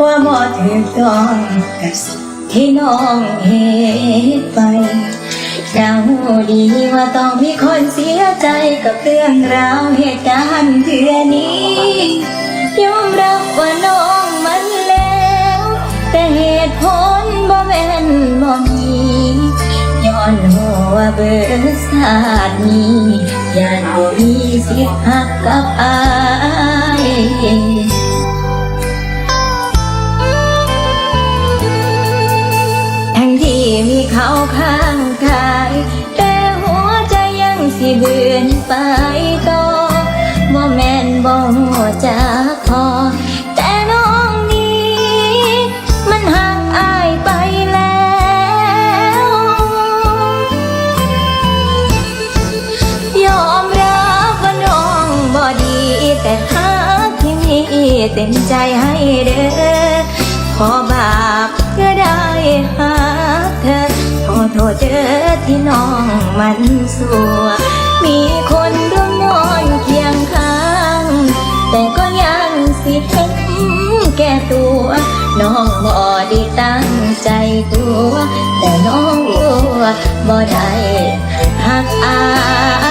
ว่าบ่ถึงต้องกับสิ่งที่น้องเหตุไปเราดีว่าต้องมีคนเสียใจกับเรื่องราวเหตุการณ์เทือนี้ยอมรับว่าน้องมันแล้ว แต่เหตุผลบ่แม่นบ่มีย้อนหัวเบิดศาสตร์นี้ยานบ่มีสิทธิ์หักกับอาย เขาข้างกาย แต่หัวใจยังสิเบือนไปต่อบ่แม่นบ่หัวจักพอแต่น้องนี้ มันห่างอายไปแล้ว ยอมรับว่าน้องบ่ดี แต่หากที่มีเต็มใจให้เด้อขอบาปก็ได้หา โทษเจอที่น้องมันสัว มีคนร่วมนอนเคียงข้าง แต่ก็ยังสิเห็นแก่ตัว น้องบ่ได้ตั้งใจตัว แต่น้องกลัวบ่ได้หักอา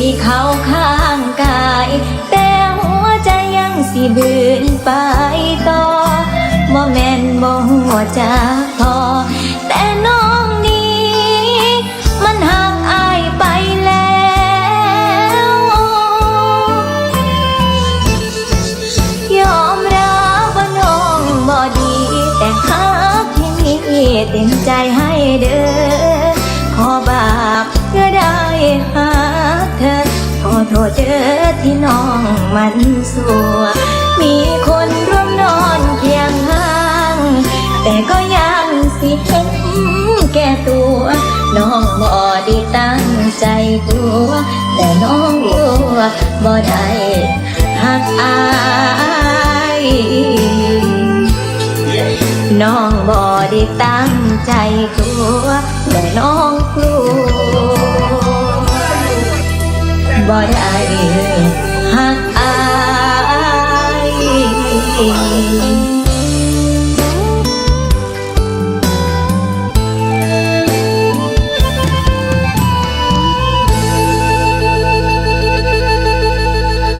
มีเขาข้างกาย แต่หัวใจยังสิบืนไปต่อบ่แม่นบ่หัวจักพอแต่น้องนี้ มันห่างอายไปแล้ว ยอมรับว่าน้องบ่ดี แต่หากที่มีเต็มใจให้เด้อขอบาปก็ได้หา โทษเจอที่น้องมันสัว มีคนร่วมนอนเคียงข้าง แต่ก็ยังสิเห็นแก่ตัว น้องบ่ได้ตั้งใจตัว แต่น้องรู้ว่าบ่ได้หักอายน้องบ่ได้ตั้งใจตัว แต่น้องกลัว อยได้หักอาย